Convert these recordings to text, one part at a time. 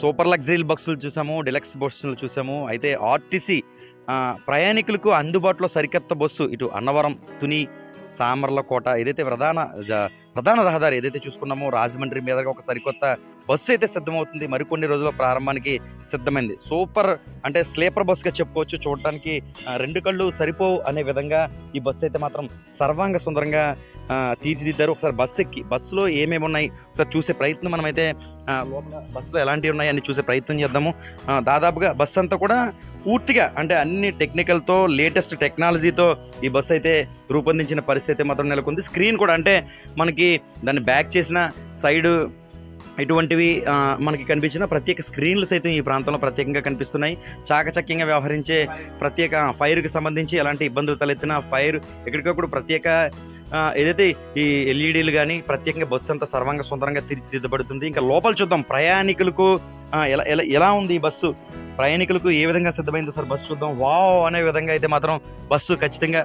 Super luxury బస్సులు చూసాము deluxe బస్సులు చూసాము. అయితే ఆర్టీసీ ప్రయాణికులకు అందుబాటులో సరికొత్త బస్సు ఇటు అన్నవరం తుని సామర్లకోట ఏదైతే ప్రధాన ప్రధాన రహదారి ఏదైతే చూసుకున్నామో రాజమండ్రి మీదగా ఒక సరికొత్త బస్సు అయితే సిద్ధమవుతుంది. మరికొన్ని రోజుల ప్రారంభానికి సిద్ధమైంది. సూపర్ అంటే స్లీపర్ బస్సుగా చెప్పుకోవచ్చు. చూడటానికి రెండు కళ్ళు సరిపోవు అనే విధంగా ఈ బస్సు అయితే మాత్రం సర్వాంగ సుందరంగా తీర్చిదిద్దారు. ఒకసారి బస్సు ఎక్కి బస్సులో ఏమేమి ఉన్నాయి? ఒకసారి చూసే ప్రయత్నం మనమైతే లోపల బస్సులో ఎలాంటివి ఉన్నాయి అని చూసే ప్రయత్నం చేద్దాము. దాదాపుగా బస్సు అంతా కూడా పూర్తిగా అంటే అన్ని టెక్నికల్తో లేటెస్ట్ టెక్నాలజీతో ఈ బస్సు అయితే రూపొందించిన పరిస్థితి మాత్రం నెలకొంది. స్క్రీన్ కూడా అంటే మనకి దాన్ని బ్యాక్ చేసిన సైడ్ ఇటువంటివి మనకి కనిపించిన ప్రత్యేక స్క్రీన్లు సైతం ఈ ప్రాంతంలో ప్రత్యేకంగా కనిపిస్తున్నాయి. చాకచక్యంగా వ్యవహరించే ప్రత్యేక ఫైర్కి సంబంధించి ఎలాంటి ఇబ్బందులు తలెత్తిన ఫైర్ ఎక్కడికప్పుడు ప్రత్యేక ఏదైతే ఈ ఎల్ఈడీలు కానీ ప్రత్యేకంగా బస్సు అంతా సర్వంగా సుందరంగా తీర్చిదిద్దబడుతుంది ఇంకా లోపల చూద్దాం ప్రయాణికులకు ఎలా ఎలా ఎలా ఉంది ఈ బస్సు? ప్రయాణికులకు ఏ విధంగా సిద్ధమైందో సార్ బస్సు చూద్దాం. వావ్ అనే విధంగా అయితే మాత్రం బస్సు ఖచ్చితంగా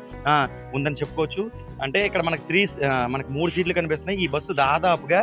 ఉందని చెప్పుకోవచ్చు. అంటే ఇక్కడ మనకు త్రీ మనకు మూడు సీట్లు కనిపిస్తున్నాయి. ఈ బస్సు దాదాపుగా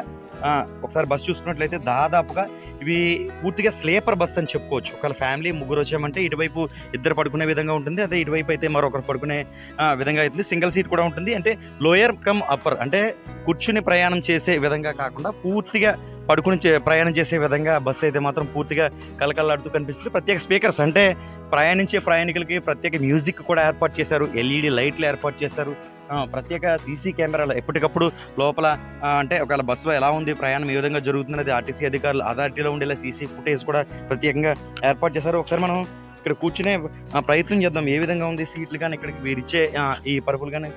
ఒకసారి బస్సు చూసుకున్నట్లయితే దాదాపుగా ఇవి పూర్తిగా స్లీపర్ బస్ అని చెప్పుకోవచ్చు. ఒకవేళ ఫ్యామిలీ ముగ్గురు వచ్చామంటే ఇటువైపు ఇద్దరు పడుకునే విధంగా ఉంటుంది. అదే ఇటువైపు అయితే మరొకరు పడుకునే విధంగా అవుతుంది. సింగిల్ సీట్ కూడా ఉంటుంది. అంటే లోయర్ కమ్ అప్పర్ అంటే కూర్చుని ప్రయాణం చేసే విధంగా కాకుండా పూర్తిగా పడుకుని చే- ప్రయాణం చేసే విధంగా బస్సు అయితే మాత్రం పూర్తిగా కలకలాడుతూ కనిపిస్తుంది. ప్రత్యేక స్పీకర్స్ అంటే ప్రయాణించే ప్రయాణికులకి ప్రత్యేక మ్యూజిక్ కూడా ఏర్పాటు చేశారు. ఎల్ఈడి లైట్లు ఏర్పాటు చేశారు. ప్రత్యేక సీసీ కెమెరాలు ఎప్పటికప్పుడు లోపల అంటే ఒకవేళ బస్సులో ఎలా ఉంది ప్రయాణం ఏ విధంగా జరుగుతున్నది ఆర్టీసీ అధికారులు అథారిటీలో ఉండేలా సీసీ ఫుటేజ్ కూడా ప్రత్యేకంగా ఏర్పాటు చేశారు. ఒకసారి మనం ఇక్కడ కూర్చునే ప్రయత్నం చేద్దాం. ఏ విధంగా ఉంది సీట్లు కానీ ఇక్కడికి వీరిచ్చే ఈ పరుపులు కానీ.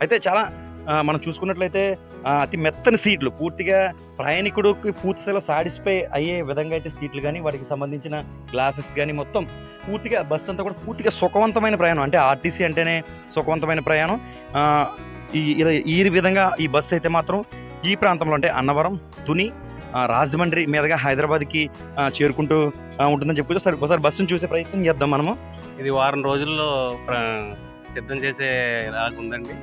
అయితే చాలా మనం చూసుకున్నట్లయితే అతి మెత్తని సీట్లు పూర్తిగా ప్రయాణికుడికి పూర్తి స్థాయిలో సాటిస్ఫై అయ్యే విధంగా అయితే సీట్లు కానీ వాటికి సంబంధించిన గ్లాసెస్ కానీ మొత్తం పూర్తిగా బస్ అంతా కూడా పూర్తిగా సుఖవంతమైన ప్రయాణం. అంటే ఆర్టీసీ అంటేనే సుఖవంతమైన ప్రయాణం. ఈ ఈ విధంగా ఈ బస్సు అయితే మాత్రం ఈ ప్రాంతంలో అంటే అన్నవరం తుని రాజమండ్రి మీదుగా హైదరాబాద్కి చేరుకుంటూ ఉంటుందని చెప్పి ఒకసారి ఒకసారి బస్సును చూసే ప్రయత్నం చేద్దాం మనము. ఇది వారం రోజుల్లో సిద్ధం చేసే లాగా ఉందండి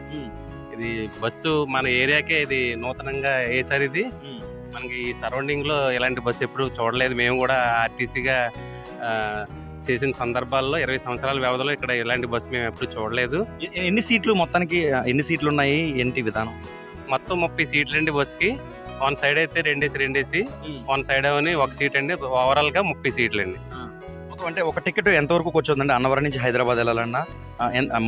ఇది బస్సు మన ఏరియాకే ఇది నూతనంగా వేసారు ఇది. మనకి ఈ సరౌండింగ్లో ఇలాంటి బస్సు ఎప్పుడు చూడలేదు. మేము కూడా ఆర్టీసీగా చేసిన సందర్భాల్లో ఇరవై సంవత్సరాల వ్యవధిలో ఇక్కడ ఇలాంటి బస్సు మేము ఎప్పుడు చూడలేదు. ఎన్ని సీట్లు మొత్తానికి ఎన్ని సీట్లు ఉన్నాయి? ఏంటి విధానం? మొత్తం ముప్పై సీట్లు అండి బస్సుకి. వన్ సైడ్ అయితే రెండేసి రెండేసి. వన్ సైడ్ అని ఒక సీట్ అండి. ఓవరాల్గా ముప్పై సీట్లు అండి మొత్తం అంటే ఒక టికెట్ ఎంత వరకు కూర్చోందండి అన్నవరం నుంచి హైదరాబాద్ వెళ్ళాలన్నా?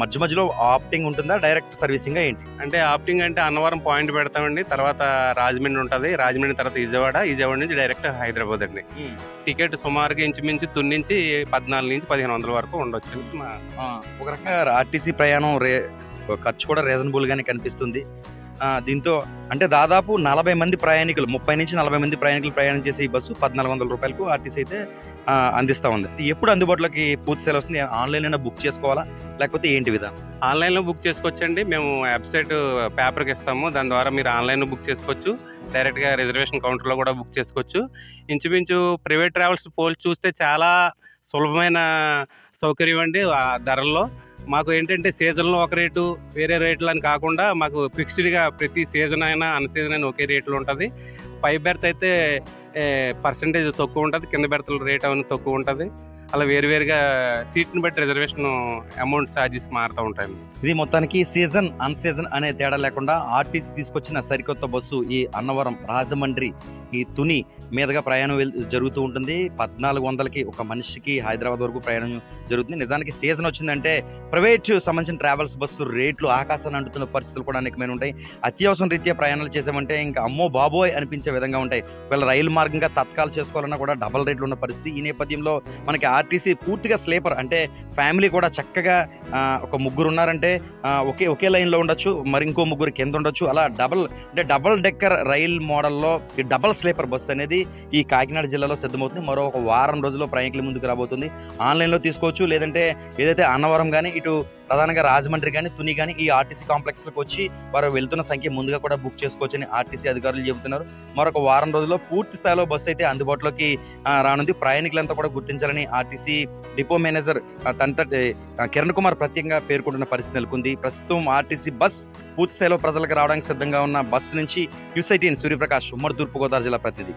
మధ్య మధ్యలో ఆప్టింగ్ ఉంటుందా? డైరెక్ట్ సర్వీసింగ్ ఏంటి? అంటే ఆప్టింగ్ అంటే అన్నవరం పాయింట్ పెడతామండి. తర్వాత రాజమండ్రి ఉంటుంది. రాజమండ్రి తర్వాత విజయవాడ. విజయవాడ నుంచి డైరెక్ట్ హైదరాబాద్ అండి. టికెట్ సుమారుగా ఇంచుమించు తుని నుంచి పద్నాలుగు నుంచి పదిహేను వందల వరకు ఉండొచ్చు ఒక రకంగా ఆర్టీసీ ప్రయాణం రే ఖర్చు కూడా రీజనబుల్ గానే కనిపిస్తుంది. దీంతో అంటే దాదాపు నలభై మంది ప్రయాణికులు ముప్పై నుంచి నలభై మంది ప్రయాణికులు ప్రయాణం చేసే ఈ బస్సు పద్నాలుగు వందల రూపాయలకు ఆర్టీసీ అయితే అందిస్తూ అందిస్తా ఉంది. ఎప్పుడు అందుబాటులోకి పూర్తి సేల్ వస్తుంది? ఆన్లైన్ అయినా బుక్ చేసుకోవాలా? లేకపోతే ఏంటి విధానం? ఆన్లైన్లో బుక్ చేసుకోవచ్చండి. మేము వెబ్సైట్ పేపర్కి ఇస్తాము. దాని ద్వారా మీరు ఆన్లైన్లో బుక్ చేసుకోవచ్చు. డైరెక్ట్గా రిజర్వేషన్ కౌంటర్లో కూడా బుక్ చేసుకోవచ్చు. ఇంచుమించు ప్రైవేట్ ట్రావెల్స్ పోల్చి చూస్తే చాలా సులభమైన సౌకర్యం అండి ఆ ధరల్లో. మాకు ఏంటంటే సీజన్లో ఒక రేటు వేరే రేట్లు అని కాకుండా మాకు ఫిక్స్డ్గా ప్రతి సీజన్ అయినా అన్ సీజన్ అయినా ఒకే రేట్లు ఉంటుంది. పై బెర్త్ అయితే పర్సంటేజ్ తక్కువ ఉంటుంది కింద బెర్తల రేట్ అవన్నీ తక్కువ ఉంటుంది. అలా వేరువేరుగా సీట్ని బట్టి రిజర్వేషన్ అమౌంట్ ఛార్జెస్ మారుతూ ఉంటాయి. ఇది మొత్తానికి సీజన్ అన్ సీజన్ అనే తేడా లేకుండా ఆర్టీసీ తీసుకొచ్చిన సరికొత్త బస్సు ఈ అన్నవరం రాజమండ్రి ఈ తుని మీదుగా ప్రయాణం జరుగుతూ ఉంటుంది. పద్నాలుగు వందలకి ఒక మనిషికి హైదరాబాద్ వరకు ప్రయాణం జరుగుతుంది. నిజానికి సీజన్ వచ్చిందంటే ప్రైవేట్ సంబంధించిన ట్రావెల్స్ బస్సు రేట్లు ఆకాశాన్ని అంటుతున్న పరిస్థితులు కూడా అనేకమైన ఉంటాయి. అత్యవసరం రీత్యా ప్రయాణాలు చేసామంటే ఇంకా అమ్మో బాబోయ్ అనిపించే విధంగా ఉంటాయి. వీళ్ళ రైలు మార్గంగా తత్కాలు చేసుకోవాలన్నా కూడా డబల్ రేట్లు ఉన్న పరిస్థితి. ఈ నేపథ్యంలో మనకి ఆర్టీసీ పూర్తిగా స్లీపర్. అంటే ఫ్యామిలీ కూడా చక్కగా ఒక ముగ్గురు ఉన్నారంటే ఒకే ఒకే లైన్లో ఉండొచ్చు మరి ఇంకో ముగ్గురు కింద ఉండొచ్చు అలా డబల్ అంటే డబల్ డెక్కర్ రైల్ మోడల్లో ఈ డబల్ స్లీపర్ బస్ అనేది ఈ కాకినాడ జిల్లాలో సిద్ధమవుతుంది. మరో ఒక వారం రోజుల్లో ప్రయాణికుల ముందుకు రాబోతుంది. ఆన్లైన్లో తీసుకోవచ్చు లేదంటే ఏదైతే అన్నవరం కానీ ఇటు ప్రధానంగా రాజమండ్రి కానీ తుని కానీ ఈ ఆర్టీసీ కాంప్లెక్స్లకు వచ్చి వారు వెళ్తున్న సంఖ్య ముందుగా కూడా బుక్ చేసుకోవచ్చని ఆర్టీసీ అధికారులు చెబుతున్నారు. మరొక వారం రోజుల్లో పూర్తి స్థాయిలో బస్సు అయితే అందుబాటులోకి రానుంది. ప్రయాణికులంతా కూడా గుర్తించాలని ఆర్టీసీ డిపో మేనేజర్ ఆ, కిరణ్ కుమార్ ప్రత్యేకంగా పేర్కొంటున్న పరిస్థితి నెలకొంది. ప్రస్తుతం ఆర్టీసీ బస్ పూర్తి స్థాయిలో ప్రజలకు రావడానికి సిద్ధంగా ఉన్న బస్సు నుంచి యూసైటీన్ సూర్యప్రకాష్ ఉమ్మడి తూర్పుగోదావరి జిల్లా ప్రతినిధి.